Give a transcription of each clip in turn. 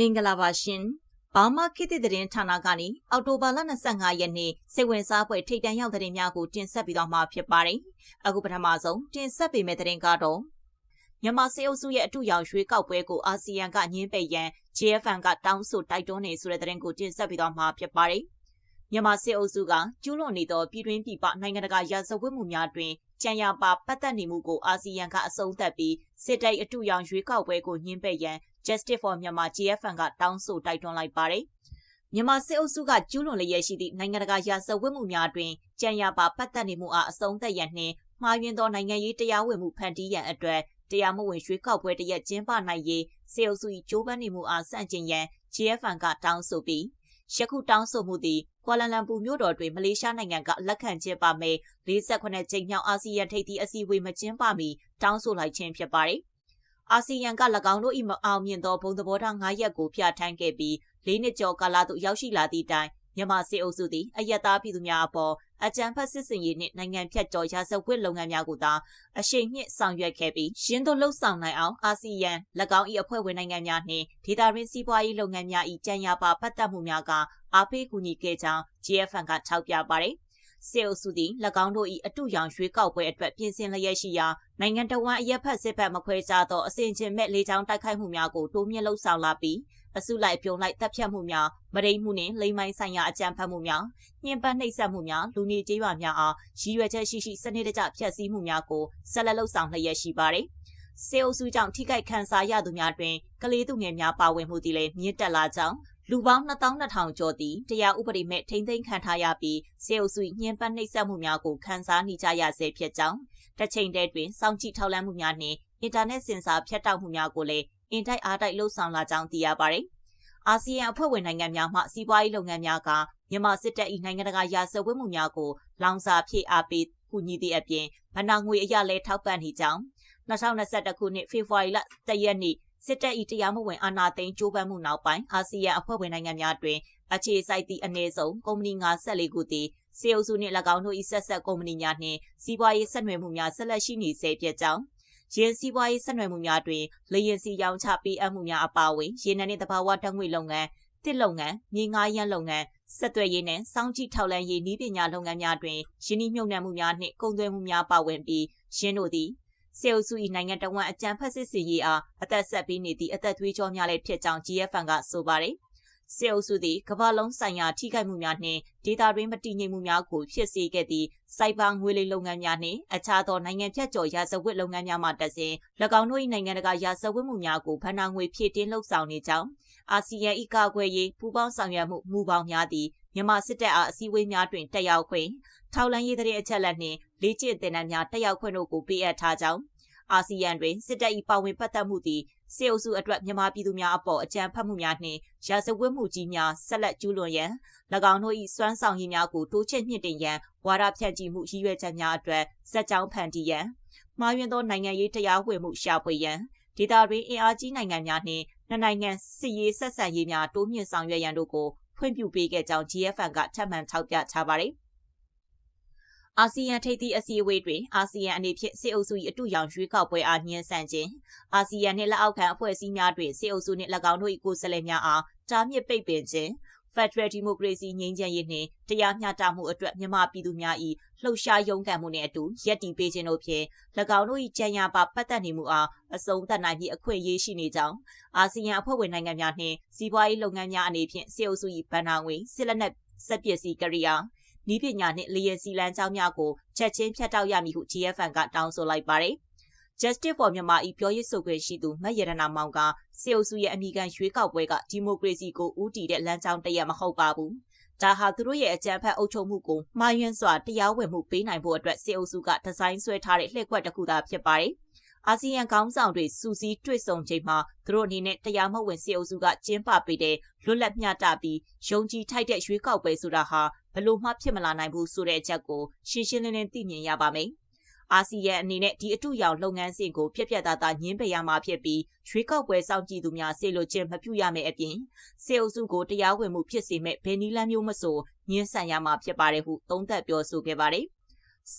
မင်္ဂလာပါရှင်။ဘာမာခေတ်သစ်သတင်းဌာနကနေအောက်တိုဘာလ25ရက်နေ့စိတ်ဝင်စားဖွယ်ထိပ်တန်းရောက်သတင်းများကိုတင်ဆက်ပြီးတော့မှာဖြစ်ပါတယ်။အခုပထမဆုံးတင်ဆက်ပေးမယ့်သတင်းကတော့မြန်မာစေအုပ်စုရဲ့အထူးရောင်ရွှေကောက်ပွဲကိုအာဆီယံကညှင်းပယ်ရန် JFN ကတောင်းဆိုတိုက်တွန်းနေဆိုတဲ့သတင်းကိုတင်ဆက်ပြီးတော့မှာဖြစ်ပါတယ်။မြန်မာစေအုပ်စုကကျူးလွန်နေသောပြည်တွင်းပြည်ပနိုင်ငံတကာရာဇဝတ်မှုများတွင်ကြံရပါပတ်သက်နေမှုကိုအာဆီယံကအဆုံးသတ်ပြီးစစ်တပ်အထူးရောင်ရွေးကောက်ပွဲကိုညှင်းပယ်ရန် Justice for Myanmar GFN ကတောင်းဆိုတိုက်တွန်းလိုက်ပါတယ်။မြန်မာစစ်အုပ်စုကကျူးလွန်လျက်ရှိသည့်နိုင်ငံတကာရာဇဝတ်မှုများတွင်ကြံရပါပတ်သက်နေမှုအားအဆုံးသတ်ရန်နှင့်မှားယွင်းသောနိုင်ငံရေးတရားဝင်မှုဖန်တီးရန်အတွက်တရားမဝင်ရွေးကောက်ပွဲတရက်ကျင်းပနိုင်ရေးစေအုပ်စု၏ကြိုးပမ်းနေမှုအားစန့်ကျင်ရန် GFN ကတောင်းဆိုပြီးယခုတောင်းဆိုမှုသည်ကွာလာလမ်ပူမြို့တော်တွင်မလေးရှားနိုင်ငံကလက်ခံကျင်းပမယ်48ကြိမ်မြောက်အာဆီယံထိပ်သီးအစည်းအဝေးမကျင်းပမီတောင်းဆိုလိုက်ခြင်းဖြစ်ပါတယ်။ အာဆီယံက၎င်းတို့၏မအောင်မြင်သောဘုံသဘောထား9ရက်ကိုပြဋ္ဌာန်းခဲ့ပြီး၄နှစ်ကျော်ကာလသို့ရောက်ရှိလာသည့်တိုင်မြန်မာစစ်အုပ်စုသည်အယက်သားပြည်သူများအပေါ်အကြမ်းဖက်စစ်စင်ရေးနှင့်နိုင်ငံဖြတ်ကျော်ရာဇဝတ်လုပ်ငန်းများကိုသာအရှိန်မြင့်ဆောင်ရွက်ခဲ့ပြီးရင်းတို့လှုပ်ဆောင်နိုင်အောင်အာဆီယံ၎င်း၏အဖွဲ့ဝင်နိုင်ငံများနှင့်ဒေသတွင်းစီးပွားရေးလုပ်ငန်းများ၏ကြံရပါပတ်သက်မှုများကအားပေးကူညီခဲ့ကြောင်း GFN ကထောက်ပြပါတယ် စေအုပ်စုသည်၎င်းတို့၏အတုရောင်ရွှေကောက်ပွဲအတွက်ပြင်ဆင်လျက်ရှိရာနိုင်ငံတော်ဝန်အရက်ဖက်စစ်ဘက်မခွဲခြားသောအစဉ်ချင်းမဲ့လေကြောင်းတိုက်ခိုက်မှုများကိုတိုးမြင့်လှုပ်ဆောင်လာပြီးအစုလိုက်ပြုံလိုက်တပ်ဖြတ်မှုများမရိမှုနှင့်လိမ်မိုင်းဆိုင်ရာအကြမ်းဖက်မှုများညှဉ်းပန်းနှိပ်စက်မှုများလူနေကြေးရွာများအားရည်ရွယ်ချက်ရှိရှိစနစ်တကျဖျက်ဆီးမှုများကိုဆက်လက်လှုပ်ဆောင်လျက်ရှိပါသည်စေအုပ်စုကြောင့်ထိခိုက်ခံစားရသူများတွင်ကလေးသူငယ်များပါဝင်မှုသည်လည်းမြင့်တက်လာကြောင်းလူပေါင်း2200ကျော်သည်တရားဥပဒေမဲ့ထိမ့်သိမ်းခံထားရပြီးစေအုပ်စုညှဉ်းပန်းနှိပ်စက်မှုများကိုခန်းစားနေကြရဆဲဖြစ်ကြောင်းတစ်ချိန်တည်းတွင်စောင့်ကြည့်ထောက်လှမ်းမှုများနှင့်အင်တာနက်စင်ဆာဖြတ်တောက်မှုများကိုလည်းအင်တိုက်အားတိုက်လှုပ်ဆောင်လာကြောင်းသိရပါတယ်။အာဆီယံအဖွဲ့ဝင်နိုင်ငံများမှစီးပွားရေးလုပ်ငန်းများကမြန်မာစစ်တပ်၏နိုင်ငံတကာရာဇဝတ်မှုများကိုလောင်စာဖြည့်အားပေးကူညီသည့်အပြင်ဗဏ္ဍာငွေအရလည်းထောက်ပံ့နေကြောင်း2021ခုနှစ်ဖေဖော်ဝါရီလ1ရက်နေ့ စစ်တပ်၏တရားမဝင်အာဏာသိမ်းကြိုးပမ်းမှုနောက်ပိုင်းအာဆီယံအဖွဲ့ဝင်နိုင်ငံများတွင်အခြေစိုက်သည့်အနည်းဆုံးကုမ္ပဏီ54ခုသည်စေအုပ်စုနှင့်၎င်းတို့၏ဆက်ဆက်ကုမ္ပဏီများနှင့်စီးပွားရေးဆက်နွယ်မှုများဆက်လက်ရှိနေဆဲဖြစ်ကြောင်းရင်းစီးပွားရေးဆက်နွယ်မှုများတွင်လေရင်စီရောင်းချပေးအပ်မှုများအပါအဝင်ရေနံနှင့်သဘာဝဓာတ်ငွေလုပ်ငန်းတစ်လုပ်ငန်းမြေငါးရန်လုပ်ငန်းဆက်သွယ်ရေးနဲ့စောင့်ကြည့်ထောက်လှမ်းရေးနည်းပညာလုပ်ငန်းများတွင်ယင်းနှိမ့်နှံမှုများနှင့်ကုန်သွယ်မှုများပါဝင်ပြီးရင်းတို့သည် စေအုပ်စု၏နိုင်ငံတော်ဝန်အကြံဖက်စစ်စီရေးအားအသက်ဆက်ပေးနေသည့်အသက်သွေးကြောများလည်းဖြစ်ကြောင်း GFN ကဆိုပါတယ်။စေအုပ်စုသည်ကမ္ဘာလုံးဆိုင်ရာထိခိုက်မှုများနှင့်ဒေတာတွင်မတည်ငြိမ်မှုများကိုဖြစ်စေခဲ့သည့်စိုက်ဘာငွေလိမ်လုပ်ငန်းများနှင့်အခြားသောနိုင်ငံဖြတ်ကျော်ရာဇဝတ်လုပ်ငန်းများမှတစဉ်၎င်းတို့၏နိုင်ငံတကာရာဇဝတ်မှုများကိုဗဏ္ဍာငွေဖြည့်တင်းလှုပ်ဆောင်နေကြောင်းအာဆီယံ၏ကာကွယ်ရေးပူးပေါင်းဆောင်ရွက်မှုမူပေါင်းများသည် မြန်မာစစ်တပ်အားအစည်းအဝေးများတွင်တက်ရောက်ခွင့်ထောက်လန်းရေးတဲ့အချက်လက်နှင့်လေ့ကျင့်သင်တန်းများတက်ရောက်ခွင့်တို့ကိုပေးအပ်ထားကြောင်းအာဆီယံတွင်စစ်တပ်၏ပါဝင်ပတ်သက်မှုသည်စေအုပ်စုအတွက်မြန်မာပြည်သူများအပေါ်အကြမ်းဖက်မှုများနှင့်ရာဇဝတ်မှုကြီးများဆက်လက်ကျူးလွန်ရန်၎င်းတို့၏စွမ်းဆောင်ရည်များကိုတိုးချဲ့မြင့်တင်ရန်ဝါဒဖြန့်ချီမှုရည်ရွယ်ချက်များအတွက်စက်ကြောင်းဖန်တီးရန်မှားယွင်းသောနိုင်ငံရေးတရားဝင်မှုရှာဖွေရန်ဒေသတွင်းအင်အားကြီးနိုင်ငံများနှင့်နှစ်နိုင်ငံစစ်ရေးဆက်ဆံရေးများတိုးမြင့်ဆောင်ရွက်ရန်တို့ကို ဖွင့်ပြပေးခဲ့ကြောင်း GFN ကထပ်မံထောက်ပြထားပါတယ်။အာဆီယံထိပ်သီးအစည်းအဝေးတွင်အာဆီယံအနေဖြင့်စစ်အုပ်စု၏အတူရောင်ရွေးကောက်ပွဲအားညှင်းဆန်ခြင်းအာဆီယံနှင့်လက်အောက်ခံအဖွဲ့အစည်းများတွင်စစ်အုပ်စုနှင့်၎င်းတို့၏ကိုယ်စားလှယ်များအားတားမြစ်ပိတ်ပင်ခြင်း Federal Democracy ငြိမ်းချမ်းရေးနှင့်တရားမျှတမှုအတွက်မြန်မာပြည်သူများ၏လှုပ်ရှားရုန်းကန်မှုနှင့်အတူရက်တီပေးခြင်းတို့ဖြင့်၎င်းတို့၏ကြံရပါပတ်သက်နေမှုအားအဆုံးသတ်နိုင်ပြီးအခွင့်အရေးရှိနေကြောင်းအာဆီယံအဖွဲ့ဝင်နိုင်ငံများနှင့်စီးပွားရေးလုပ်ငန်းများအနေဖြင့်စစ်အုပ်စု၏ဗန်နာငွေစစ်လက်နက်စက်ပစ္စည်းကရိယာနီးပညာနှင့်လျက်စီလန်းကြောင်းများကိုချက်ချင်းဖြတ်တောက်ရမည်ဟု GFN ကတောင်းဆိုလိုက်ပါတယ်။ Justice for Myanmar ၏ပြောရေးဆိုခွင့်ရှိသူမတ်ရတနာမောင်ကစေအုပ်စုရဲ့အမိခံရွေးကောက်ပွဲကဒီမိုကရေစီကိုဦးတည်တဲ့လမ်းကြောင်းတရက်မဟုတ်ပါဘူး။ဒါဟာသူတို့ရဲ့အကြမ်းဖက်အုပ်ချုပ်မှုကိုမှားယွင်းစွာတရားဝင်မှုပေးနိုင်ဖို့အတွက်စေအုပ်စုကဒီဇိုင်းဆွဲထားတဲ့လှည့်ကွက်တစ်ခုသာဖြစ်ပါတယ်။အာဆီယံခေါင်းဆောင်တွေစူးစီးတွေ့ဆုံချိန်မှာသူတို့အနေနဲ့တရားမဝင်စီအုပ်စုကကျင်းပပေးတဲ့လွတ်လပ်မျှတပြီးယုံကြည်ထိုက်တဲ့ရွေးကောက်ပွဲဆိုတာဟာဘလို့မှဖြစ်မလာနိုင်ဘူးဆိုတဲ့အချက်ကိုရှင်းရှင်းလင်းလင်းသိမြင်ရပါမယ်။ အာဆီယံအနေနဲ့ဒီအတူရောင်လုပ်ငန်းစဉ်ကိုပြက်ပြက်သားသားညှင်းပယ်ရမှာဖြစ်ပြီးရွေးကောက်ပွဲစောင့်ကြည့်သူများစေလိုခြင်းမပြုရမယ့်အပြင်စေအုပ်စုကိုတရားဝင်မှုဖြစ်စေမဲ့ဘယ်နည်းလမ်းမျိုးမဆိုညှင်းဆန်ရမှာဖြစ်ပါတယ်ဟုသုံးသပ်ပြောဆိုခဲ့ပါတယ်။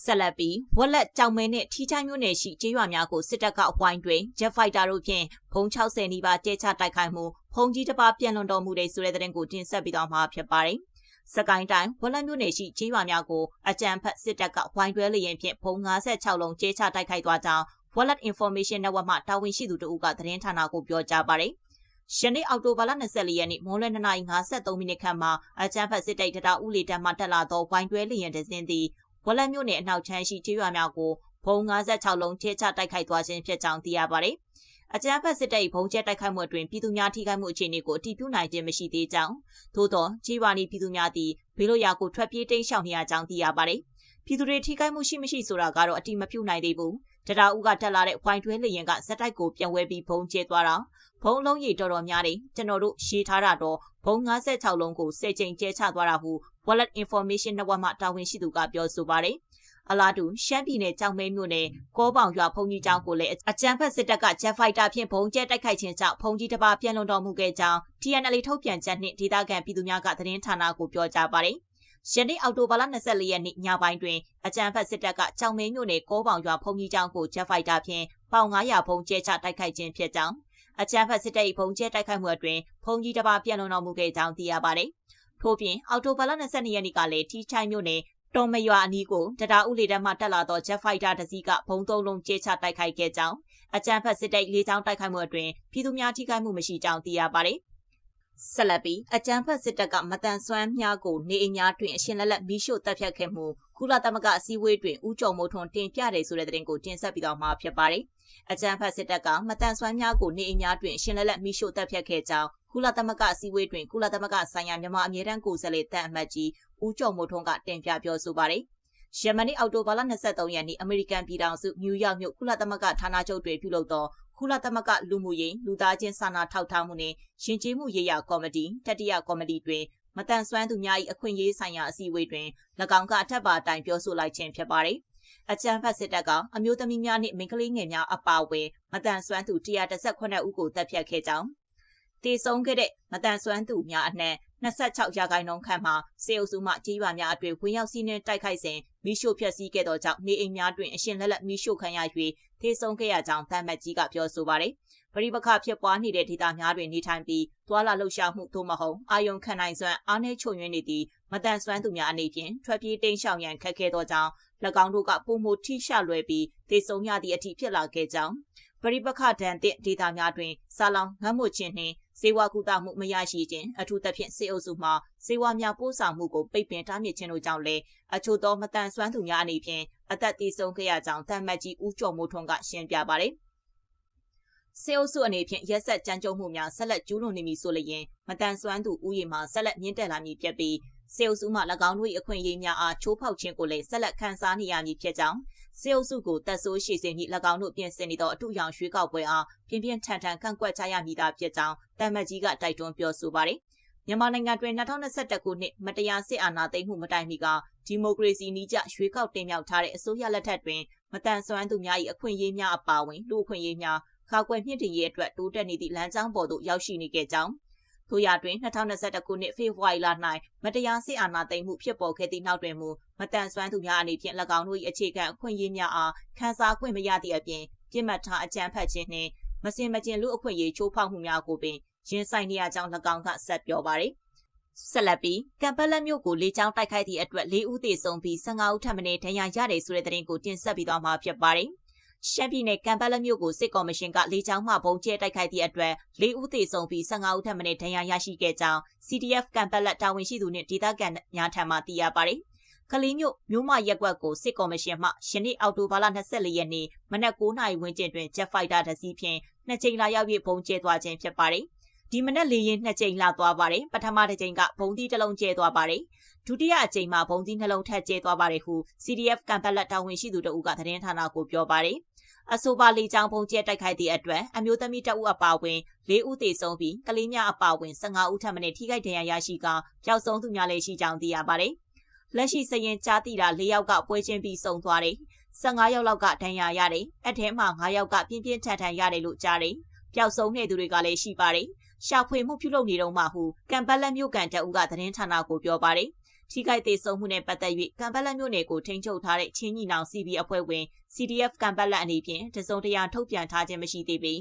ဆက်လက်ပြီးဝက်လက်ကြောင်မဲနဲ့ထီချိုင်းမျိုးနယ်ရှိကျေးရွာများကိုစစ်တပ်ကဝိုင်းတွင်ဂျက်ဖိုက်တာတို့ဖြင့်ဘုံ60နီးပါးတဲချတိုက်ခိုက်မှုဖုန်ကြီးတစ်ပါးပြန်လွန်တော်မူတဲ့ဆိုတဲ့တဲ့ရင်ကိုတင်ဆက်ပြီးတော့မှာဖြစ်ပါတယ်။ စကိုင်းတိုင်းဝက်လက်မျိုးနယ်ရှိကျေးရွာများကိုအကြံဖက်စစ်တပ်ကဝိုင်းတွဲလျင်ဖြင့်ဘုံ56လုံးကျဲချတိုက်ခိုက်သွားကြောင်း Wallet Information Network မှတာဝန်ရှိသူတို့ကသတင်းဌာနကိုပြောကြားပါတယ်။ယနေ့အောက်တိုဘာလ24ရက်နေ့မွန်းလွဲ2:53မိနစ်ခန့်မှာအကြမ်းဖက်စစ်တပ်တရဦးလီတန်းမှတက်လာသောဝိုင်းတွဲလျင်တစင်းသည်ဝက်လက်မြို့နယ်အနောက်ချမ်းရှိကျေးရွာများကိုဘုံ56လုံးချဲချတိုက်ခိုက်သွားခြင်းဖြစ်ကြောင်းသိရပါတယ်။ အကြမ်းဖက်စစ်တပ်၏ဘုံကျဲတိုက်ခိုက်မှုအတွင်ပြည်သူများထိခိုက်မှုအခြေအနေကိုအတည်ပြုနိုင်ခြင်းမရှိသေးကြောင်းသို့သောကျေးရွာနေပြည်သူများသည်ဘေးလွတ်ရာကိုထွက်ပြေးတိမ်းရှောင်နေရကြောင်းသိရပါတယ်။ပြည်သူတွေထိခိုက်မှုရှိမရှိဆိုတာကတော့အတိမပြုနိုင်သေးဘူး။တရာဦးကတက်လာတဲ့ဝိုင်းတွဲလျင်ကဇက်တိုက်ကိုပြန်ဝဲပြီးဘုံကျဲသွားတာဘုံလုံးကြီးတော်တော်များတယ်ကျွန်တော်တို့ရှေးထားတာတော့ဘုံ56လုံးကို10ကြိမ်ကျဲချသွားတာဟု Wallet Information Network မှတာဝန်ရှိသူကပြောဆိုပါတယ် အလားတူရှမ်းပြည်နယ်ကြောင်မဲမြို့နယ်ကောပေါင်ရွာဖုန်ကြီးကျောင်းကိုလည်းအကြမ်းဖက်စစ်တပ်ကဂျက်ဖိုက်တာဖြင့်ဘုံကျဲတိုက်ခိုက်ခြင်းကြောင့်ဖုန်ကြီးတစ်ပါးပြန်လွန်တော်မူခဲ့ကြောင်း TNL ထုတ်ပြန်ချက်နှင့်ဒေသခံပြည်သူများကသတင်းဌာနကိုပြောကြားပါတယ်။ယနေ့အောက်တိုဘာလ24ရက်နေ့ညပိုင်းတွင်အကြမ်းဖက်စစ်တပ်ကကြောင်မဲမြို့နယ်ကောပေါင်ရွာဖုန်ကြီးကျောင်းကိုဂျက်ဖိုက်တာဖြင့်ပေါင်900ဘုံကျဲချတိုက်ခိုက်ခြင်းဖြစ်ကြောင်းအကြမ်းဖက်စစ်တပ်၏ဘုံကျဲတိုက်ခိုက်မှုအတွင်ဖုန်ကြီးတစ်ပါးပြန်လွန်တော်မူခဲ့ကြောင်းသိရပါတယ်။ထို့ပြင်အော်တိုဘာလ22ရက်နေ့ကလည်းထီချိုင်းမြို့နယ် တော်မရွာအနီးကိုတရာဦးလေတန်းမှတက်လာသော Jet Fighter တစ်စီးကဘုံသုံးလုံးကျဲချတိုက်ခိုက်ခဲ့ကြောင်းအကြမ်းဖက်စစ်တပ်လေးချောင်းတိုက်ခိုက်မှုအတွင်ပြည်သူများထိခိုက်မှုမရှိကြောင်းသိရပါတယ်။ဆက်လက်ပြီးအကြမ်းဖက်စစ်တပ်ကမတန်ဆွမ်းမြားကိုနေအိမ်များတွင်အရှင်လက်လက်မီးရှို့တပ်ဖြတ်ခဲ့မှုကုလသမဂ္ဂအစည်းအဝေးတွင်ဦးကျော်မိုးထွန်းတင်ပြတယ်ဆိုတဲ့သတင်းကိုတင်ဆက်ပြီးတော့မှာဖြစ်ပါတယ်။အကြမ်းဖက်စစ်တပ်ကမတန်ဆွမ်းမြားကိုနေအိမ်များတွင်အရှင်လက်လက်မီးရှို့တပ်ဖြတ်ခဲ့ကြောင်းကုလသမဂ္ဂအစည်းအဝေးတွင်ကုလသမဂ္ဂဆိုင်ရာမြန်မာအမြဲတမ်းကိုယ်စားလှယ်တပ်အမတ်ကြီး ဦးကျော်မိုးထွန်းကတင်ပြပြောဆိုပါတယ်။ယမန်နေ့အောက်တိုဘာလ23ရက်နေ့အမေရိကန်ပြည်ထောင်စုနယူးယောက်မြို့ကုလသမဂ္ဂဌာနချုပ်တွင်ပြုလုပ်သောကုလသမဂ္ဂလူမှုရေးလူသားချင်းစာနာထောက်ထားမှုနှင့်ရှင်ကျေးမှုရေးရာကော်မတီတတိယကော်မတီတွင်မတန်ဆွမ်းသူများ၏အခွင့်အရေးဆိုင်ရာအစည်းအဝေးတွင်၎င်းကအထက်ပါအတိုင်းပြောဆိုလိုက်ခြင်းဖြစ်ပါတယ်။အကြံဖတ်စစ်တပ်ကအမျိုးသမီးများနှင့်မိန်းကလေးငယ်များအပါအဝင်မတန်ဆွမ်းသူ138ဦးကိုတပ်ဖြတ်ခဲ့ကြောင်းတည်ဆုံးခဲ့တဲ့မတန်ဆွမ်းသူများအနှံ့ 26ရာခိုင်နှုန်းခန့်မှာစေအုပ်စုမှကြီးရွာများအတွင်ဝင်ရောက်စီးနှင်းတိုက်ခိုက်စဉ်မိရှို့ဖျက်ဆီးခဲ့သောကြောင့်နေအိမ်များတွင်အရှင်လက်လက်မိရှို့ခံရ၍သေဆုံးခဲ့ရကြောင်းတမ်မတ်ကြီးကပြောဆိုပါတယ်။ပရိပခဖြစ်ပွားနေတဲ့ဒေသများတွင်နေထိုင်ပြီးသွာလာလှုပ်ရှားမှုသို့မဟုတ်အာယုံခံနိုင်စွမ်းအားနည်းချုံရင်းနေသည့်မတန်ဆွမ်းသူများအနေဖြင့်ထွက်ပြေးတိမ်းရှောင်ရန်ခက်ခဲသောကြောင့်၎င်းတို့ကပုံမထိရှလွယ်ပြီးသေဆုံးရသည့်အထိဖြစ်လာခဲ့ကြောင်းပရိပခဒဏ်သည့်ဒေသများတွင်စာလောင်ငတ်မှုခြင်းနှင့် စေဝါကုသမှုမရရှိခြင်းအထူးသဖြင့်စေအုပ်စုမှစေဝါများပို့ဆောင်မှုကိုပိတ်ပင်တားမြစ်ခြင်းတို့ကြောင့်လည်းအချို့သောမတန်ဆွမ်းသူများအနေဖြင့်အသက်သေဆုံးခဲ့ရကြောင်းတမ်မတ်ကြီးဦးကျော်မိုးထွန်းကရှင်းပြပါတယ်စေအုပ်စုအနေဖြင့်ရက်ဆက်ကြမ်းကြုတ်မှုများဆက်လက်ကျူးလွန်နေမည်ဆိုလျင်မတန်ဆွမ်းသူဥယျာဉ်မှာဆက်လက်မြင့်တက်လာမည်ဖြစ်ပြီးစေအုပ်စုမှ၎င်းတို့၏အခွင့်အရေးများအားချိုးဖောက်ခြင်းကိုလည်းဆက်လက်ခံစားနေရမည်ဖြစ်ကြောင်း စေအုပ်စုကိုတက်ဆိုးရှိစေမည်၎င်းတို့ပြင်ဆင်နေသောအထူးရောင်ရွှေကောက်ပွဲအားပြင်းပြင်းထန်ထန်ကန့်ကွက်ကြရမည်သာဖြစ်ကြောင်းတမ်မတ်ကြီးကတိုက်တွန်းပြောဆိုပါတယ်။မြန်မာနိုင်ငံတွင်2021ခုနှစ်မတရားစစ်အာဏာသိမ်းမှုမတိုင်မီကဒီမိုကရေစီနည်းကျရွှေကောက်တင်မြှောက်ထားတဲ့အစိုးရလက်ထက်တွင်မတန်ဆွမ်းသူများ၏အခွင့်အရေးများအပါအဝင်လူအခွင့်အရေးများခါကွယ်မြင့်တင်ရေးအတွက်တိုးတက်နေသည့်လမ်းကြောင်းပေါ်သို့ရောက်ရှိနေခဲ့ကြောင်း ထို့ရာတွင်2021ခုနှစ်ဖေဖော်ဝါရီလ၌မတရားစစ်အာဏာသိမ်းမှုဖြစ်ပေါ်ခဲ့သည့်နောက်တွင်မူမတန်ဆွမ်းသူများအနေဖြင့်၎င်းတို့၏အခြေခံအခွင့်အရေးများအားခန်းစားခွင့်မရသည့်အပြင်ပြစ်မှတ်ထားအကြမ်းဖက်ခြင်းနှင့်မစင်မကျင်လူအခွင့်အရေးချိုးဖောက်မှုများကိုပင်ရင်ဆိုင်နေရကြောင်း၎င်းကဆက်ပြောပါရယ်ဆက်လက်ပြီးကမ်ပလက်မြို့ကိုလေကြောင်းတိုက်ခိုက်သည့်အတွက်၄ဦးသေဆုံးပြီး15ဦးထပ်မံဒဏ်ရာရတယ်ဆိုတဲ့သတင်းကိုတင်ဆက်ပြီးသွားမှာဖြစ်ပါတယ်။ ရှမ်းပြည်နယ်ကံပလက်မြို့ကိုစစ်ကော်မရှင်ကလေကြောင်းမှပုံကျဲတိုက်ခိုက်သည့်အတွက်၄ဦးသေဆုံးပြီး15ဦးထပ်မံဒဏ်ရာရရှိခဲ့ကြောင်း CDF ကံပလက်တာဝန်ရှိသူနှင့်ဒေသခံများထံမှသိရပါတယ်။ကလေးမြို့မြို့မရက်ကွက်ကိုစစ်ကော်မရှင်မှယနေ့အောက်တိုဘာလ24ရက်နေ့မနက်9:00နာရီဝန်းကျင်တွင် Jet Fighter တစ်စီးဖြင့်နှစ်ကြိမ်လာရောက်၍ပုံကျဲသွားခြင်းဖြစ်ပါတယ်။ဒီမနက်လေရင်နှစ်ကြိမ်လာသွားပါတယ်ပထမတစ်ကြိမ်ကဘုံသီးတစ်လုံးကျဲသွားပါတယ်ဒုတိယအကြိမ်မှာဘုံသီးနှလုံးထပ်ကျဲသွားပါတယ်ဟု CDF ကံပလက်တာဝန်ရှိသူတို့ကသတင်းဌာနကိုပြောပါတယ် အဆိုပါလေကြောင်းပုံကျဲတိုက်ခိုက်သည့်အတွက်အမျိုးသမီးတအုပ်အပါဝင်၄ဦးသေဆုံးပြီးကလေးများအပါဝင်15ဦးထပ်မံထိခိုက်ဒဏ်ရာရရှိကပျောက်ဆုံးသူများလည်းရှိကြောင်းသိရပါတယ်။လက်ရှိစရင်ကြားသိတာ၄ယောက်ကပွဲချင်းပြီးဆုံးသွားတယ်။15ယောက်လောက်ကဒဏ်ရာရတယ်။အထဲမှာ9ယောက်ကပြင်းပြင်းထန်ထန်ရတယ်လို့ကြားတယ်။ပျောက်ဆုံးနေသူတွေကလည်းရှိပါတယ်။ရှာဖွေမှုပြုလုပ်နေတော့မှဟုကံပက်လက်မြို့ကန်တအုပ်ကသတင်းဌာနကိုပြောပါတယ်။ ထိခိုက်သေးဆုံးမှုနဲ့ပတ်သက်၍ကံပတ်လက်မျိုးနယ်ကိုထိန်းချုပ်ထားတဲ့ချင်းညီနောင် CB အဖွဲ့ဝင် CDF ကံပတ်လက်အနေဖြင့်တစုံတရာထုတ်ပြန်ထားခြင်းမရှိသေးပေ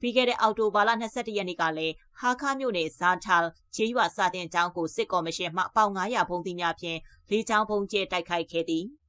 ပြီးခဲ့တဲ့အောက်တိုဘာလ22ရက်နေ့ကလည်းဟာခါမြို့နယ်ဇာ tal ခြေရွာစာတင်ကျောင်းကိုစစ်ကော်မရှင်မှပေါင်900ဘုံသီးများဖြင့်လေးချောင်းဘုံကျဲတိုက်ခိုက်ခဲ့သည်။